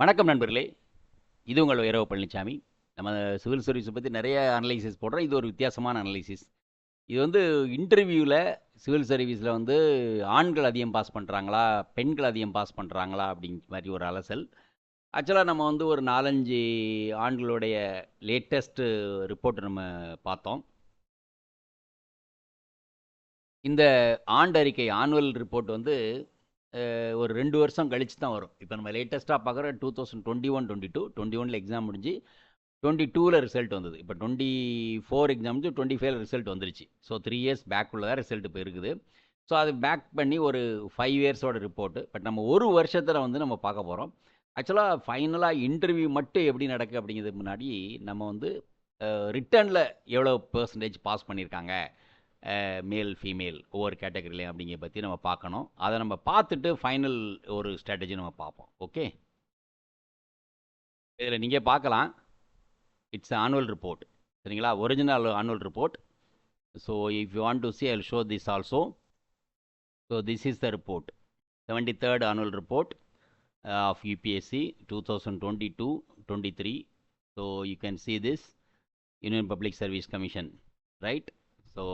வணக்கம் நண்பர்களே. இது உங்கள் வைரவ பழனிசாமி நம்ம சிவில் சர்வீஸை பற்றி நிறைய அனலைசிஸ் போடுறோம். இது ஒரு வித்தியாசமான அனலைசிஸ் இது வந்து இன்டர்வியூவில் சிவில் சர்வீஸில் வந்து ஆண்கள் அதிகம் பாஸ் பண்ணுறாங்களா பெண்கள் அதிகம் பாஸ் பண்ணுறாங்களா அப்படிங்கிற மாதிரி ஒரு அலசல். ஆக்சுவலாக நம்ம வந்து ஒரு நாலஞ்சு ஆண்களுடைய லேட்டஸ்ட்டு ரிப்போர்ட் நம்ம பார்த்தோம். இந்த ஆண்டறிக்கை ஆனுவல் ரிப்போர்ட் வந்து ஒரு ரெண்டு வருஷம் கழிச்சு தான் வரும். இப்போ நம்ம லேட்டஸ்ட்டாக பார்க்குற two thousand twenty one twenty two twenty ஒனில் எக்ஸாம் முடிஞ்சு டுவெண்ட்டி டூவில் ரிசல்ட் வந்தது. இப்போ டுவெண்ட்டி ஃபோர் எக்ஸாம் முடிஞ்சு டுவெண்ட்டி ஃபைவ்ல ரிசல்ட் வந்துருச்சு. ஸோ த்ரீ இயர்ஸ் பேக்குள்ள தான் ரிசல்ட் இப்போ இருக்குது. ஸோ அது பேக் பண்ணி ஒரு ஃபைவ் இயர்ஸோட ரிப்போர்ட்டு பட் நம்ம ஒரு வருஷத்தில் வந்து நம்ம பார்க்க போகிறோம் ஆக்சுவலாக ஃபைனலாக இன்டர்வியூ மட்டும் எப்படி நடக்கு அப்படிங்கிறதுக்கு முன்னாடி நம்ம வந்து ரிட்டர்னில் எவ்வளோ பர்சன்டேஜ் பாஸ் பண்ணியிருக்காங்க? மேல் ஃபீமேல் ஒவ்வொரு கேட்டகரியிலையும் அப்படிங்கிற பற்றி நம்ம பார்க்கணும். அதை நம்ம பார்த்துட்டு ஃபைனல் ஒரு ஸ்ட்ராட்டஜி நம்ம பார்ப்போம். ஓகே இதில் நீங்கள் பார்க்கலாம். இட்ஸ் ஆனுவல் ரிப்போர்ட் சரிங்களா? Original annual report so if you want to see I'll show this also so this is the report seventy third annual report of UPSC two thousand twenty two twenty three so you can see this Union Public Service Commission right so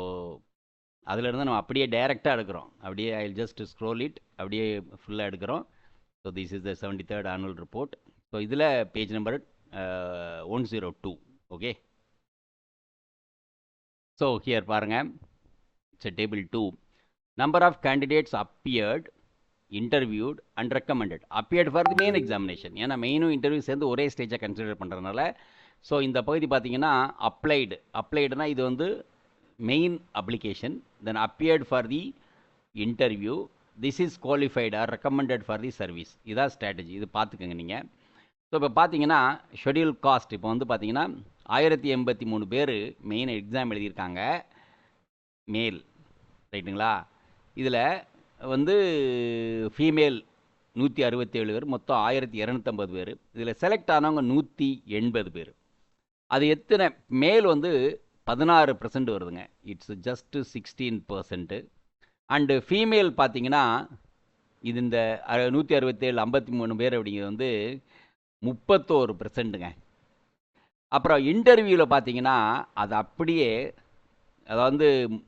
அதிலிருந்து நம்ம அப்படியே டைரெக்டாக எடுக்கிறோம். அப்படியே I just scroll it அப்படியே ஃபுல்லாக எடுக்கிறோம். So this is the seventy third annual report so இதில் page number one zero two okay so here பாருங்கள் it's table two number of candidates appeared interviewed and recommended appeared for the main examination ஏன்னா மெயினும் interview சேர்ந்து ஒரே ஸ்டேஜை consider பண்ணுறதுனால so இந்த பகுதி பார்த்தீங்கன்னா அப்ளைடு அப்ளைடுனா இது வந்து main application then appeared for the interview this is qualified or recommended for the service இதான் ஸ்ட்ராட்டஜி இது பார்த்துக்கோங்க நீங்கள் ஸோ இப்போ பார்த்தீங்கன்னா ஷெட்யூல் காஸ்ட் இப்போ வந்து பார்த்தீங்கன்னா ஆயிரத்தி எண்பத்தி மூணு பேர் மெயின் எக்ஸாம் எழுதியிருக்காங்க. மேல் ரைட்டுங்களா இதில் வந்து ஃபீமேல் நூற்றி அறுபத்தேழு பேர் மொத்தம் ஆயிரத்தி இரநூத்தம்பது பேர். இதில் செலக்ட் ஆனவங்க நூற்றி எண்பது பேர். அது எத்தனை? மேல் வந்து பதினாறு பர்சன்ட் வருதுங்க. It's just sixteen percent and female பார்த்தீங்கன்னா இது இந்த நூற்றி அறுபத்தேழு ஐம்பத்தி மூணு பேர் அப்படிங்கிறது வந்து முப்பத்தோரு பர்சன்ட்டுங்க அப்புறம் இன்டர்வியூவில் பார்த்தீங்கன்னா அது அப்படியே அதாவது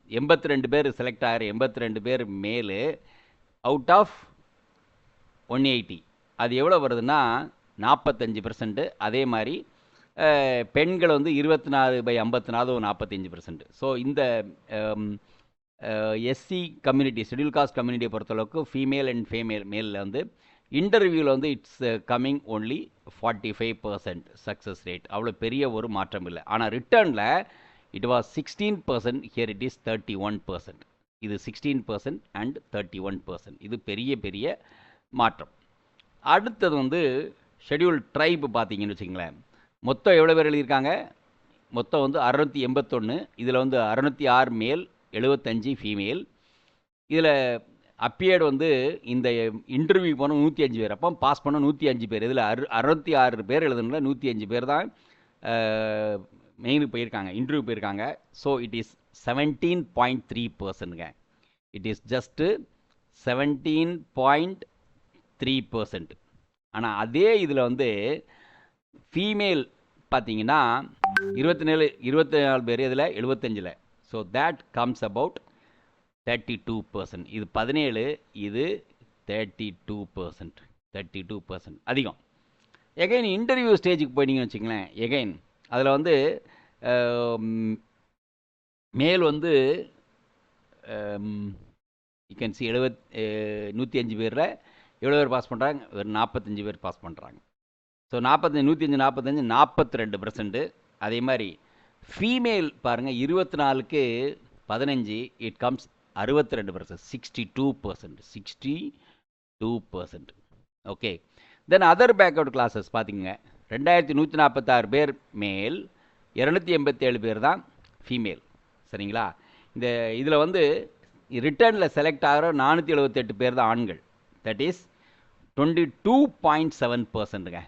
எண்பத்தி ரெண்டு பேர் செலக்ட் ஆகிற எண்பத்தி ரெண்டு பேர் மேலு அவுட் ஆஃப் ஒன் எயிட்டி அது எவ்வளோ வருதுன்னா நாற்பத்தஞ்சு பர்சன்ட்டு அதே மாதிரி பெண்கள் வந்து இருபத்தி நாலு பை ஐம்பத்தி நாலு நாற்பத்தஞ்சு பர்சன்ட் ஸோ இந்த எஸ்சி கம்யூனிட்டி ஷெட்யூல் காஸ்ட் கம்யூனிட்டியை பொறுத்தளவுக்கு ஃபீமேல் அண்ட் ஃபேமேல் மேலில் வந்து இன்டர்வியூவில் வந்து it's coming only forty five percent success rate அவ்வளோ பெரிய ஒரு மாற்றம் இல்லை. ஆனால் ரிட்டர்னில் it was sixteen percent here it is thirty one percent இது sixteen percent and thirty one percent இது பெரிய பெரிய மாற்றம். அடுத்தது வந்து ஷெட்யூல் ட்ரைப் பார்த்தீங்கன்னு வச்சுங்களேன் மொத்தம் எவ்வளோ பேர் எழுதியிருக்காங்க? மொத்தம் வந்து அறுநூற்றி எண்பத்தொன்று இதில் வந்து அறுநூற்றி ஆறு மேல் எழுபத்தஞ்சு ஃபீமேல் இதில் அப்பியர்டு வந்து இந்த இன்டர்வியூ போன நூற்றி அஞ்சு பேர். அப்போ பாஸ் பண்ண நூற்றி அஞ்சு பேர். இதில் அறு அறுபத்தி ஆறு பேர் எழுதுனால நூற்றி அஞ்சு பேர் தான் மெயினுக்கு போயிருக்காங்க இன்டர்வியூ போயிருக்காங்க. So it is seventeen point three பர்சன்ட்ங்க it is just seventeen point three percent ஆனால் அதே இதில் வந்து ஃபீமேல் பார்த்தீங்கன்னா இருபத்தி நாலு இருபத்தி நாலு பேர் இதில் எழுபத்தஞ்சில். So that comes about thirty two percent இது பதினேழு இது thirty two percent thirty two percent அதிகம் எகைன் இன்டர்வியூ ஸ்டேஜுக்கு போயிட்டீங்கன்னு வச்சுங்களேன் எகைன் அதில் வந்து மேல் வந்து யூ கேன் சி எழுபத் நூற்றி அஞ்சு பேரில் எவ்வளோ பேர் பாஸ் பண்ணுறாங்க ஒரு நாற்பத்தஞ்சு பேர் பாஸ் பண்ணுறாங்க ஸோ நாற்பத்தஞ்சு நூற்றி அஞ்சு நாற்பத்தஞ்சு நாற்பத்தி ரெண்டு பர்சன்ட்டு அதே மாதிரி ஃபீமேல் பாருங்கள் இருபத்தி நாலுக்கு பதினஞ்சு இட் கம்ஸ் அறுபத்தி ரெண்டு percent sixty two percent sixty two percent okay then other backward classes பார்த்திங்க ரெண்டாயிரத்தி நூற்றி நாற்பத்தாறு பேர் மேல் இரநூத்தி எண்பத்தேழு பேர் தான் ஃபீமேல் சரிங்களா? இந்த இதில் வந்து ரிட்டர்னில் செலக்ட் ஆகிற நானூற்றி எழுபத்தெட்டு பேர் தான் ஆண்கள். That is twenty two point seven பர்சன்ட்டுங்க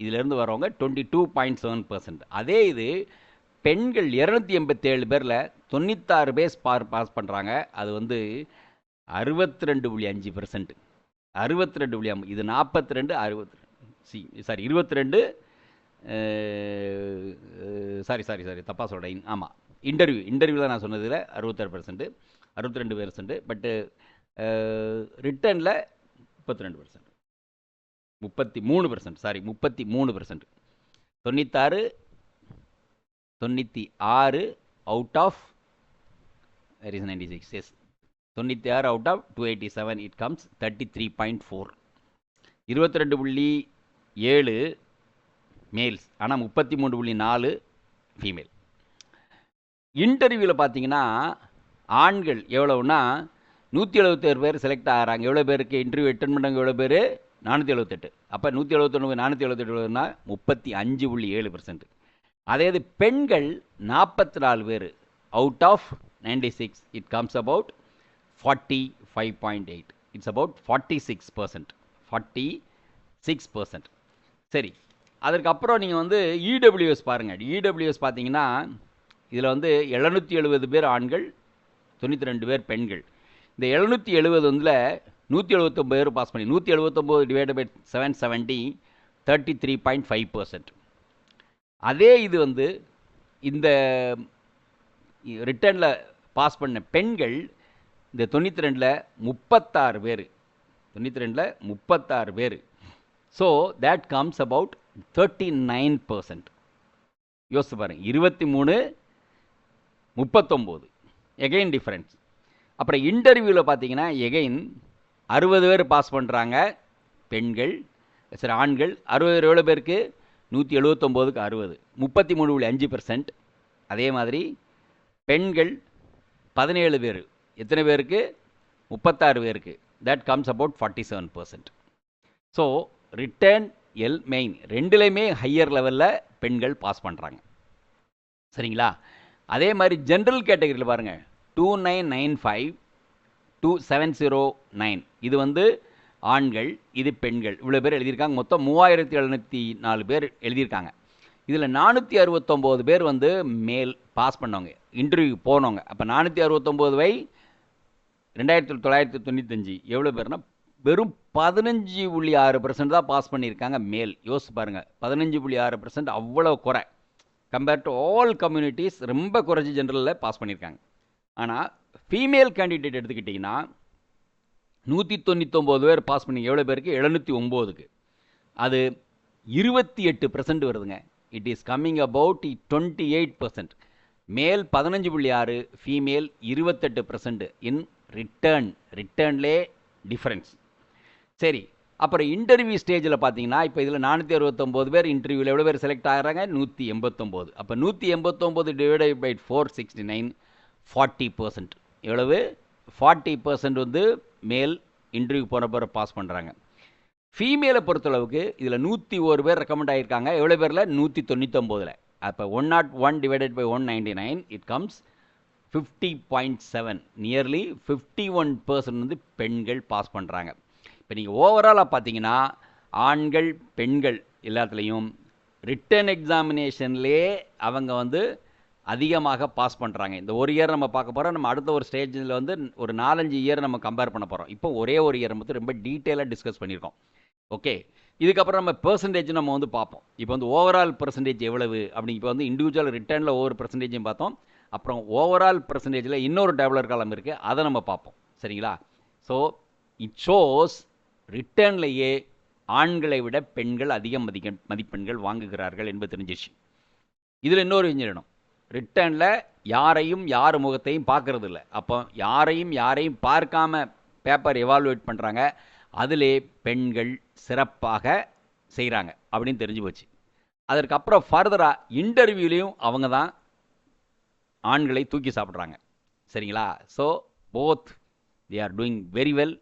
இதிலேருந்து வரவங்க twenty two point seven percent அதே இது பெண்கள் இரநூத்தி எண்பத்தேழு பேரில் தொண்ணூத்தாறு பேர் பார் பாஸ் பண்ணுறாங்க அது வந்து அறுபத்தி ரெண்டு புள்ளி அஞ்சு பர்சன்ட் அறுபத்தி ரெண்டு புள்ளி இது நாற்பத்தி ரெண்டு அறுபத்தி சி சாரி இருபத்தி ரெண்டு சாரி சாரி சாரி தப்பாக சொல்கிறேன் ஆமாம் இன்டர்வியூ இன்டர்வியூவில் நான் சொன்னதில் அறுபத்தாறு பர்சன்ட்டு அறுபத்தி ரெண்டு பெர்சன்ட்டு பட்டு ரிட்டனில் முப்பத்தி ரெண்டு பர்சன்ட் முப்பத்தி மூணு பர்சன்ட் சாரி முப்பத்தி மூணு பர்சன்ட் தொண்ணூத்தாறு தொண்ணூற்றி ஆறு out of where is ninety six yes தொண்ணூற்றி ஆறு out of two eighty seven it comes thirty three point four இருபத்தி ரெண்டு புள்ளி ஏழு மேல்ஸ் ஆனால் முப்பத்தி மூணு புள்ளி நாலு ஃபீமேல் இன்டர்வியூவில் பார்த்தீங்கன்னா ஆண்கள் எவ்வளவுனா நூற்றி எழுபத்தேழு பேர் செலக்ட் ஆகிறாங்க. எவ்வளோ பேருக்கு இன்டர்வியூ அட்டன் பண்ணவங்க எவ்வளோ பேர் நானூற்றி எழுபத்தெட்டு அப்போ நூற்றி எழுபத்தொன்று நானூற்றி எழுபத்தெட்டுனா முப்பத்தி அஞ்சு புள்ளி ஏழு பர்சன்ட் அதே இது பெண்கள் நாற்பத்தி நாலு பேர். Out of ninety six it comes about forty five point eight it's about forty six percent forty six percent சரி அதற்கப்புறம் நீங்கள் வந்து இடபிள்யூஎஸ் பாருங்கள் இடபிள்யூஎஸ் பார்த்தீங்கன்னா இதில் வந்து எழுநூற்றி எழுபது பேர் ஆண்கள் தொண்ணூற்றி ரெண்டு பேர் பெண்கள். இந்த எழுநூற்றி எழுபது வந்துல நூற்றி எழுபத்தொம்பது பேர் பாஸ் பண்ணி நூற்றி எழுபத்தொம்போது divide by seven seventy thirty three point five percent அதே இது வந்து இந்த ரிட்டர்னில் பாஸ் பண்ண பெண்கள் இந்த தொண்ணூற்றி ரெண்டில் முப்பத்தாறு பேர். தொண்ணூற்றி ரெண்டில் முப்பத்தாறு பேர். So that comes about thirty nine percent யோசிச்சு பாருங்க இருபத்தி மூணு முப்பத்தொம்போது. எகைன் டிஃப்ரென்ஸ் அப்புறம் இன்டர்வியூவில் பார்த்தீங்கன்னா எகைன் அறுபது பேர் பாஸ் பண்ணுறாங்க பெண்கள் சரி ஆண்கள். அறுபது எவ்வளோ பேருக்கு? நூற்றி எழுபத்தொம்போதுக்கு அறுபது. முப்பத்தி மூணு புள்ளி அஞ்சு பர்சன்ட் அதே மாதிரி பெண்கள் பதினேழு பேர். எத்தனை பேருக்கு? முப்பத்தாறு பேருக்கு. That comes about forty seven percent so return L main ரெண்டுலேயுமே ஹையர் லெவலில் பெண்கள் பாஸ் பண்ணுறாங்க சரிங்களா? அதே மாதிரி ஜென்ரல் கேட்டகரியில் பாருங்கள் two nine nine five two seven zero nine இது வந்து ஆண்கள் இது பெண்கள். இவ்வளோ பேர் எழுதியிருக்காங்க. மொத்தம் மூவாயிரத்தி எழுநூற்றி நாலு பேர் எழுதியிருக்காங்க. இதில் நானூற்றி அறுபத்தொம்போது பேர் வந்து மேல் பாஸ் பண்ணவங்க இன்டர்வியூ போனவங்க. அப்போ நானூற்றி அறுபத்தொம்போது வை ரெண்டாயிரத்தி தொள்ளாயிரத்தி தொண்ணூத்தஞ்சு. எவ்வளோ பேர்னா வெறும் பதினஞ்சு புள்ளி ஆறு பர்சன்ட் தான் பாஸ் பண்ணியிருக்காங்க மேல். யோசிச்சு பாருங்கள் பதினஞ்சு புள்ளி ஆறு பர்சன்ட் அவ்வளோ குறை. கம்பேர் டு ஆல் கம்யூனிட்டிஸ் ரொம்ப குறைஞ்சி ஜென்ரலில் பாஸ் பண்ணியிருக்காங்க. ஆனால் ஃபீமேல் கேண்டிடேட் எடுத்துக்கிட்டிங்கன்னா நூற்றி தொண்ணூத்தொம்பது பேர் பாஸ் பண்ணி எவ்வளோ பேருக்கு? எழுநூற்றி ஒம்போதுக்கு அது இருபத்தி எட்டு பர்சன்ட் வருதுங்க. It is coming about twenty eight percent male பதினஞ்சு புள்ளி ஆறு ஃபீமேல் இருபத்தெட்டு பர்சன்ட் இன் ரிட்டர்ன் ரிட்டர்ன்லே டிஃப்ரென்ஸ் சரி அப்புறம் இன்டர்வியூ ஸ்டேஜில் பார்த்தீங்கன்னா இப்போ இதில் நானூற்றி அறுபத்தொம்போது பேர் இன்டர்வியூவில் எவ்வளோ பேர் செலக்ட் ஆகிறாங்க? நூற்றி எண்பத்தொம்போது அப்போ நூற்றி எண்பத்தொம்போது divided by four sixty nine forty percent எவ்வளவு ஃபார்ட்டி பர்சன்ட் வந்து மேல் இன்டர்வியூ போன பிறகு பாஸ் பண்ணுறாங்க ஃபீமேலை பொறுத்தளவுக்கு இதில் நூற்றி ஒரு பேர் ரெக்கமெண்ட் ஆகியிருக்காங்க எவ்வளோ பேரில்? நூற்றி தொண்ணூத்தொம்போதில். அப்போ one not one divided by one ninety nine it comes fifty point seven nearly fifty one percent வந்து பெண்கள் பாஸ் பண்ணுறாங்க இப்போ நீங்கள் ஓவராலாக பார்த்தீங்கன்னா ஆண்கள் பெண்கள் எல்லாத்துலேயும் ரிட்டன் எக்ஸாமினேஷன்லேயே அவங்க வந்து அதிகமாக பாஸ் பண்ணுறாங்க இந்த ஒரு இயர் நம்ம பார்க்க போகிறோம் நம்ம அடுத்த ஒரு ஸ்டேஜில் வந்து ஒரு நாலஞ்சு இயர் நம்ம கம்பேர் பண்ண போகிறோம் இப்போ ஒரே ஒரு இயர் மட்டும் ரொம்ப டீட்டெயிலாக டிஸ்கஸ் பண்ணியிருக்கோம். ஓகே இதுக்கப்புறம் நம்ம பெர்சன்டேஜ் நம்ம வந்து பார்ப்போம். இப்போ வந்து ஓவரால் பெர்சன்டேஜ் எவ்வளவு அப்படி இப்போ வந்து இண்டிவிஜுவல் ரிட்டர்னில் ஒவ்வொரு பெர்சன்டேஜும் பார்த்தோம். அப்புறம் ஓவரால் பெர்சன்டேஜில் இன்னொரு டெவலர் காலம் இருக்குது அதை நம்ம பார்ப்போம். சரிங்களா? ஸோ இட் ஷோஸ் ரிட்டர்ன்லேயே ஆண்களை விட பெண்கள் அதிக மதிக்க மதிப்பெண்கள் வாங்குகிறார்கள் என்பது தெரிஞ்சிச்சு இதில் இன்னொரு இன்ஜினியரும் ரிட்டர்னில் யாரையும் யார் முகத்தையும் பார்க்கறது இல்லை அப்போ யாரையும் யாரையும் பார்க்காம பேப்பர் எவாலுவேட் பண்ணுறாங்க அதிலே பெண்கள் சிறப்பாக செய்கிறாங்க அப்படின்னு தெரிஞ்சு போச்சு. அதற்கப்புறம் ஃபர்தராக இன்டர்வியூலேயும் அவங்க தான் ஆண்களை தூக்கி சாப்பிட்றாங்க. சரிங்களா? So both they are doing very well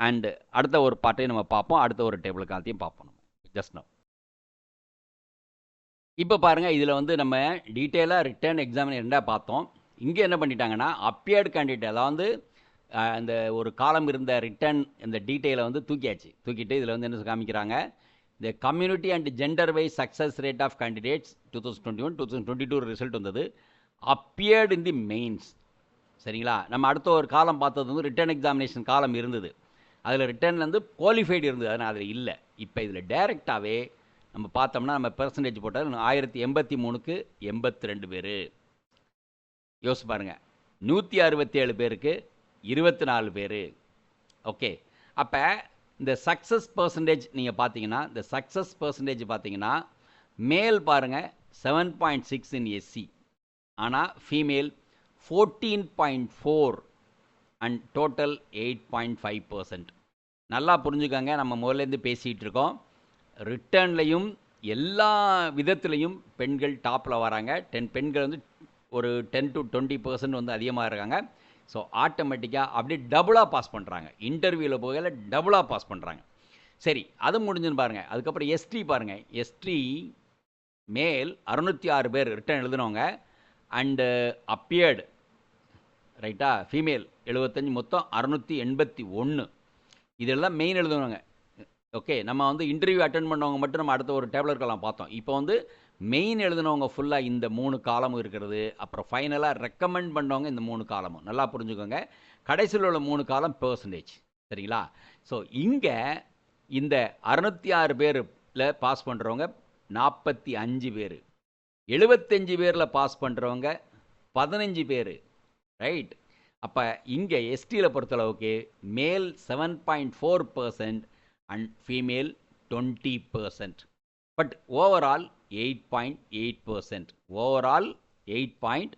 and அடுத்த ஒரு பாட்டையும் நம்ம பார்ப்போம். அடுத்த ஒரு டேபிள் காலத்தையும் பார்ப்போம் நம்ம. ஜஸ்ட் நோ இப்போ பாருங்கள் இதில் வந்து நம்ம டீட்டெயிலாக ரிட்டர்ன் எக்ஸாமின் ரெண்டாக பார்த்தோம். இங்கே என்ன பண்ணிட்டாங்கன்னா அப்பியர்டு கேண்டிடேட் அதாவது அந்த ஒரு காலம் இருந்த ரிட்டர்ன் இந்த டீட்டெயிலை வந்து தூக்கியாச்சு. தூக்கிட்டு இதில் வந்து என்ன காமிக்கிறாங்க இந்த community and gender wise success rate of candidates two thousand twenty one two thousand twenty two result வந்தது. அப்பியர்டு இன் தி மெயின்ஸ் சரிங்களா? நம்ம அடுத்த ஒரு காலம் பார்த்தது வந்து ரிட்டர்ன் எக்ஸாமினேஷன் காலம் இருந்தது. அதில் ரிட்டர்ன் வந்து குவாலிஃபைடு இருந்தது. ஆனால் அதில் இல்லை. இப்போ இதில் டைரெக்டாகவே நம்ம பார்த்தோம்னா நம்ம பெர்சன்டேஜ் போட்டால் ஆயிரத்தி எண்பத்தி மூணுக்கு எண்பத்தி ரெண்டு பேர். யோசிச்சு பாருங்கள் நூற்றி அறுபத்தி ஏழு பேருக்கு இருபத்தி நாலு பேர். ஓகே. அப்போ இந்த சக்ஸஸ் பர்சன்டேஜ் நீங்கள் பார்த்தீங்கன்னா இந்த சக்ஸஸ் பர்சன்டேஜ் பார்த்தீங்கன்னா மேல் பாருங்கள் seven point six in SC ஆனால் female fourteen point four and total eight point five percent நல்லா புரிஞ்சுக்கோங்க. நம்ம முதல்லேருந்து பேசிகிட்டு இருக்கோம். ரிட்டர்ன்லையும் எல்லா விதத்துலேயும் பெண்கள் டாப்பில் வராங்க. டென் பெண்கள் வந்து ஒரு டென் டு டுவெண்ட்டி பர்சன்ட் வந்து அதிகமாக இருக்காங்க. ஸோ ஆட்டோமேட்டிக்காக அப்படியே டபுளாக பாஸ் பண்ணுறாங்க இன்டர்வியூவில் போகல டபுளாக பாஸ் பண்ணுறாங்க சரி அது முடிஞ்சுன்னு பாருங்கள் அதுக்கப்புறம் எஸ்டி பாருங்கள் எஸ்டி மேல் அறுநூற்றி ஆறு பேர் ரிட்டர்ன் எழுதினவங்க. அண்டு அப்பியர்டு ரைட்டா ஃபீமேல் எழுபத்தஞ்சி மொத்தம் அறுநூற்றி எண்பத்தி ஒன்று இதெல்லாம் மெயின் எழுதுனவங்க. ஓகே நம்ம வந்து இன்டர்வியூ அட்டன் பண்ணவங்க மட்டும் நம்ம அடுத்த ஒரு டேப்லெட்கெல்லாம் பார்த்தோம். இப்போ வந்து மெயின் எழுதினவங்க ஃபுல்லாக இந்த மூணு காலமும் இருக்கிறது அப்புறம் ஃபைனலாக ரெக்கமெண்ட் பண்ணவங்க இந்த மூணு காலமும் நல்லா புரிஞ்சுக்கோங்க. கடைசியில் உள்ள மூணு காலம் பெர்சன்டேஜ் சரிங்களா? ஸோ இங்கே இந்த அறுநூத்தி ஆறு பேரில் பாஸ் பண்ணுறவங்க நாற்பத்தி அஞ்சு பேர். எழுபத்தஞ்சு பேரில் பாஸ் பண்ணுறவங்க பதினஞ்சு பேர். ரைட் அப்போ இங்கே எஸ்டியில் பொறுத்தளவுக்கு male seven point four percent and female twenty percent but overall eight point eight percent overall eight point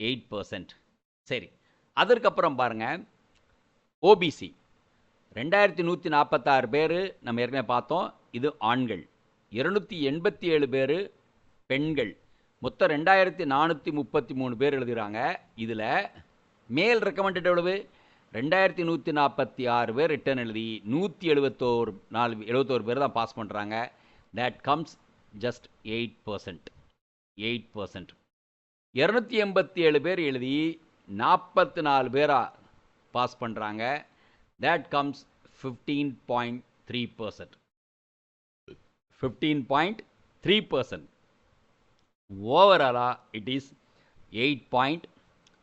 eight percent சரி அதற்கப்புறம் பாருங்கள் ஓபிசி ரெண்டாயிரத்தி நூற்றி நாற்பத்தாறு பேர் நம்ம ஏற்கனவே பார்த்தோம். இது ஆண்கள். இருநூற்றி எண்பத்தி ஏழு பேர் பெண்கள். மொத்தம் ரெண்டாயிரத்தி நானூற்றி முப்பத்தி மூணு பேர் எழுதுகிறாங்க இதில் மேல் ரெக்கமெண்டட் எவ்வளவு? ரெண்டாயிரத்தி நூற்றி நாற்பத்தி ஆறு பேர் ரிட்டர்ன் எழுதி நூற்றி எழுபத்தோரு நாலு எழுபத்தோரு பேர் தான் பாஸ் பண்ணுறாங்க that comes just eight percent eight percent இரநூத்தி எண்பத்தி ஏழு பேர் எழுதி நாற்பத்தி நாலு பேராக பாஸ் பண்ணுறாங்க that comes fifteen point three percent fifteen point three percent ஓவராலாக it is eight point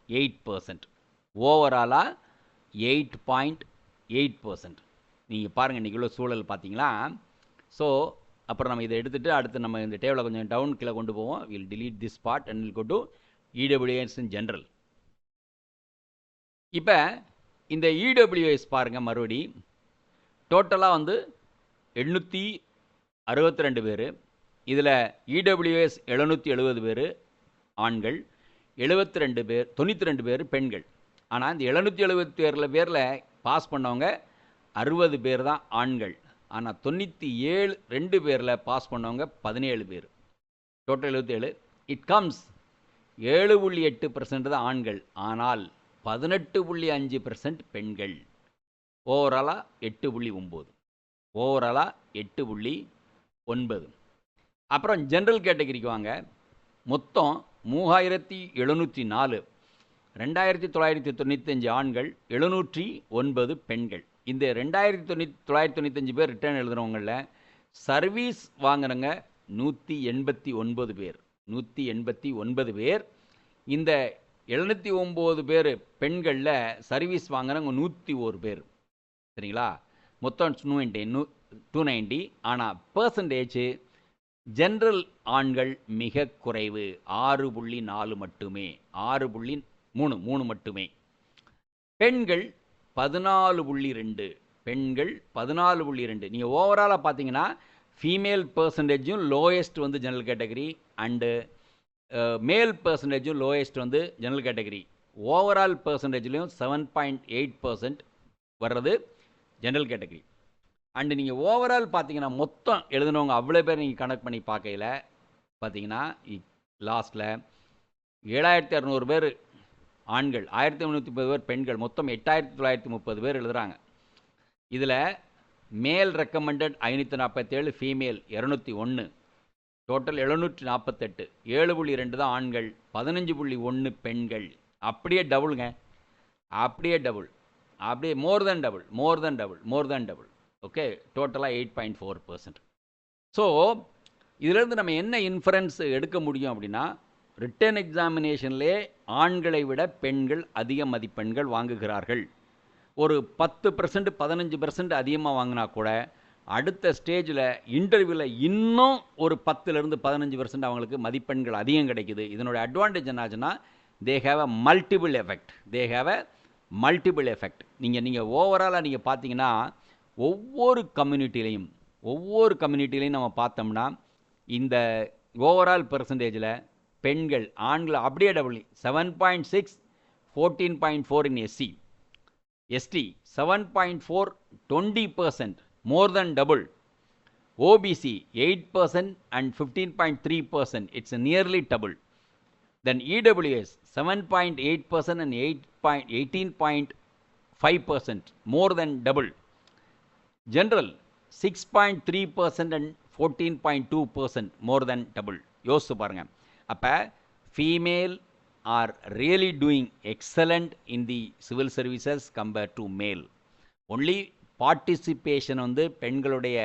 eight percent ஓவராலாக எயிட் பாயிண்ட் எயிட் பர்சன்ட். நீங்கள் பாருங்கள் இன்றைக்கி உள்ள சூழல் பார்த்தீங்களா ஸோ அப்புறம் நம்ம இதை எடுத்துகிட்டு அடுத்து நம்ம இந்த டேபிளை கொஞ்சம் டவுன் கீழே கொண்டு போவோம். Will delete this part and will go to EWS in general இப்போ இந்த இடபிள்யூஎஸ் பாருங்கள் மறுபடி. டோட்டலாக வந்து எண்ணூற்றி அறுபத்தி ரெண்டு பேர். இதில் இடபிள்யூஎஸ் எழுநூற்றி எழுபது பேர் ஆண்கள் எழுபத்தி ரெண்டு பேர் தொண்ணூற்றி ரெண்டு பேர் பெண்கள். ஆனால் இந்த எழுநூற்றி எழுபத்தி ஏழில் பேரில் பாஸ் பண்ணவங்க அறுபது பேர் தான் ஆண்கள். ஆனால் தொண்ணூற்றி ஏழு ரெண்டு பேரில் பாஸ் பண்ணவங்க பதினேழு பேர். டோட்டல் எழுபத்தி ஏழு. இட் கம்ஸ் ஏழு புள்ளி எட்டு பர்சன்ட் தான் ஆண்கள். ஆனால் பதினெட்டு புள்ளி அஞ்சு பர்சன்ட் பெண்கள். ஓவராலாக எட்டு புள்ளி ஒம்பது. ஓவராலாக எட்டு புள்ளி ஒன்பது. அப்புறம் ஜென்ரல் கேட்டகரிக்கு வாங்க. மொத்தம் மூவாயிரத்தி எழுநூற்றி நாலு. ரெண்டாயிரத்தி தொள்ளாயிரத்தி தொண்ணூத்தஞ்சு ஆண்கள் எழுநூற்றி ஒன்பது பெண்கள். இந்த ரெண்டாயிரத்தி தொண்ணூற்றி தொள்ளாயிரத்தி தொண்ணூத்தஞ்சு பேர் ரிட்டர்ன் எழுதுனவங்களில் சர்வீஸ் வாங்கினவங்க நூற்றி எண்பத்தி ஒன்பது பேர். நூற்றி எண்பத்தி ஒன்பது பேர். இந்த எழுநூற்றி ஒம்பது பேர் பெண்களில் சர்வீஸ் வாங்கினவங்க நூற்றி ஒரு பேர். சரிங்களா? மொத்தம் நூ நூ டூ நைன்டி ஆனால் பர்சன்டேஜ் ஜென்ரல் ஆண்கள் மிக குறைவு. ஆறு புள்ளி நாலு மட்டுமே. ஆறு புள்ளி மூணு மூணு மட்டுமே. பெண்கள் பதினாலு புள்ளி ரெண்டு. பெண்கள் பதினாலு புள்ளி ரெண்டு. நீங்கள் ஓவராலாக பார்த்தீங்கன்னா ஃபீமேல் பர்சன்டேஜும் லோயஸ்ட் வந்து ஜெனரல் கேட்டகரி அண்டு மேல் பர்சன்டேஜும் லோயஸ்ட் வந்து ஜெனரல் கேட்டகரி ஓவரால் பர்சன்டேஜ்லேயும் செவன் பாயிண்ட் எயிட் பர்சன்ட் வர்றது ஜெனரல் கேட்டகரி அண்டு நீங்கள் ஓவரால் பார்த்தீங்கன்னா மொத்தம் எழுதினவங்க அவ்வளோ பேர் நீங்கள் கனெக்ட் பண்ணி பார்க்கையில் பார்த்தீங்கன்னா லாஸ்ட்டில் ஏழாயிரத்தி அறநூறு பேர் ஆண்கள். ஆயிரத்தி முந்நூற்றி முப்பது பேர் பெண்கள். மொத்தம் எட்டாயிரத்தி தொள்ளாயிரத்தி முப்பது பேர் எழுதுகிறாங்க இதில் மேல் ரெக்கமெண்டட் ஐநூற்றி நாற்பத்தேழு ஃபீமேல் இரநூத்தி ஒன்று டோட்டல் எழுநூற்றி நாற்பத்தெட்டு ஏழு புள்ளி ரெண்டு தான் ஆண்கள். பதினஞ்சு புள்ளி ஒன்று பெண்கள். அப்படியே டபுளுங்க. அப்படியே டபுள். அப்படியே more than double more than double more than double okay டோட்டலாக eight point four percent. So இதிலேருந்து நம்ம என்ன இன்ஃபரன்ஸ் எடுக்க முடியும் அப்படின்னா ரிட்டன் எக்ஸாமினேஷன்லே ஆண்களை விட பெண்கள் அதிக மதிப்பெண்கள் வாங்குகிறார்கள். ஒரு பத்து பர்சன்ட் பதினஞ்சு பர்சன்ட் அதிகமாக வாங்கினா கூட அடுத்த ஸ்டேஜில் இன்டர்வியூவில் இன்னும் ஒரு பத்துலேருந்து பதினஞ்சு பர்சன்ட் அவங்களுக்கு மதிப்பெண்கள் அதிகம் கிடைக்குது. இதனுடைய அட்வான்டேஜ் என்னாச்சுன்னா they have a multiple effect they have a multiple effect நீங்கள் நீங்கள் ஓவராலாக நீங்கள் பார்த்தீங்கன்னா ஒவ்வொரு கம்யூனிட்டிலையும் ஒவ்வொரு கம்யூனிட்டிலையும் நம்ம பார்த்தோம்னா இந்த ஓவரால் பெர்சன்டேஜில் பெண்கள் ஆண்கள் அப்படியே double seven point six fourteen point four in SC ST seven point four twenty percent more then double OBC eight percent and fifteen point three percent it's nearly double then EWS seven point eight percent and eight point eighteen point five percent more then double general six point three percent and fourteen point two percent more then double யோசிச்சு பாருங்கள் அப்போ female are really doing excellent in the civil services compare to male only participation வந்து பெண்களுடைய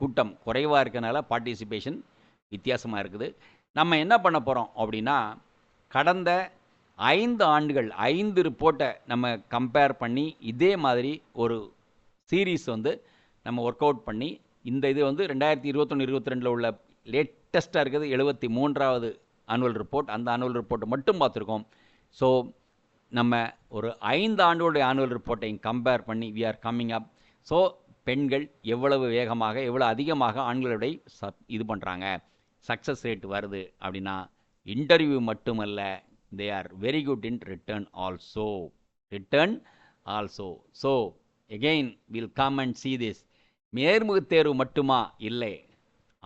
கூட்டம் குறைவாக இருக்கனால participation வித்தியாசமாக இருக்குது. நம்ம என்ன பண்ண போகிறோம் அப்படின்னா கடந்த ஐந்து ஆண்டுகள் ஐந்து ரிப்போர்ட்டை நம்ம கம்பேர் பண்ணி இதே மாதிரி ஒரு சீரீஸ் வந்து நம்ம ஒர்க் அவுட் பண்ணி இந்த இது வந்து ரெண்டாயிரத்தி இருபத்தொன்று இருபத்தி ரெண்டில் உள்ள லேட்டஸ்ட்டாக இருக்கிறது எழுபத்தி மூன்றாவது ஆனுவல் ரிப்போர்ட் அந்த ஆனுவல் ரிப்போர்ட்டை மட்டும் பார்த்துருக்கோம். ஸோ நம்ம ஒரு ஐந்து ஆண்டுகளுடைய ஆனுவல் ரிப்போர்ட்டையும் கம்பேர் பண்ணி we are coming up so பெண்கள் எவ்வளவு வேகமாக எவ்வளோ அதிகமாக ஆண்களுடைய சப் இது பண்ணுறாங்க சக்ஸஸ் ரேட் வருது அப்படின்னா இன்டர்வியூ மட்டுமல்ல they are very good in return also return also so again will come and see this நேர்முகத் தேர்வு மட்டுமா? இல்லை.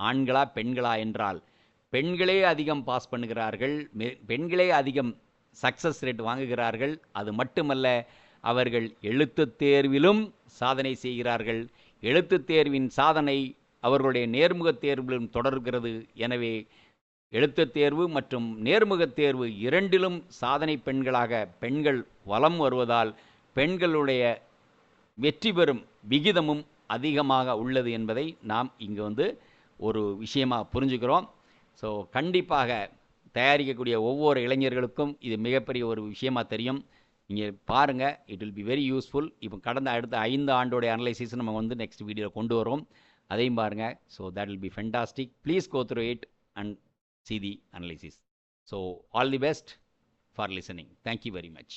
ஆண்களா பெண்களா என்றால் பெண்களே அதிகம் பாஸ் பண்ணுகிறார்கள் பெண்களே அதிகம் சக்ஸஸ் ரேட் வாங்குகிறார்கள். அது மட்டுமல்ல அவர்கள் எழுத்து தேர்விலும் சாதனை செய்கிறார்கள். எழுத்துத் தேர்வின் சாதனை அவர்களுடைய நேர்முகத் தேர்விலும் தொடர்கிறது. எனவே எழுத்துத் தேர்வு மற்றும் நேர்முகத் தேர்வு இரண்டிலும் சாதனை பெண்களாக பெண்கள் வலம் வருவதால் பெண்களுடைய வெற்றி பெறும் விகிதமும் அதிகமாக உள்ளது என்பதை நாம் இங்கு வந்து ஒரு விஷயமாக புரிஞ்சுக்கிறோம். ஸோ கண்டிப்பாக தயாரிக்கக்கூடிய ஒவ்வொரு இளைஞர்களுக்கும் இது மிகப்பெரிய ஒரு விஷயமாக தெரியும். நீங்கள் பாருங்கள் it will be very useful இப்போ கடந்த அடுத்த ஐந்து ஆண்டோடைய அனலைசிஸ் நம்ம வந்து நெக்ஸ்ட் வீடியோவில் கொண்டு வரோம். அதையும் பாருங்கள் so that will be fantastic please go through it and see the analysis so all the best for listening thank you very much.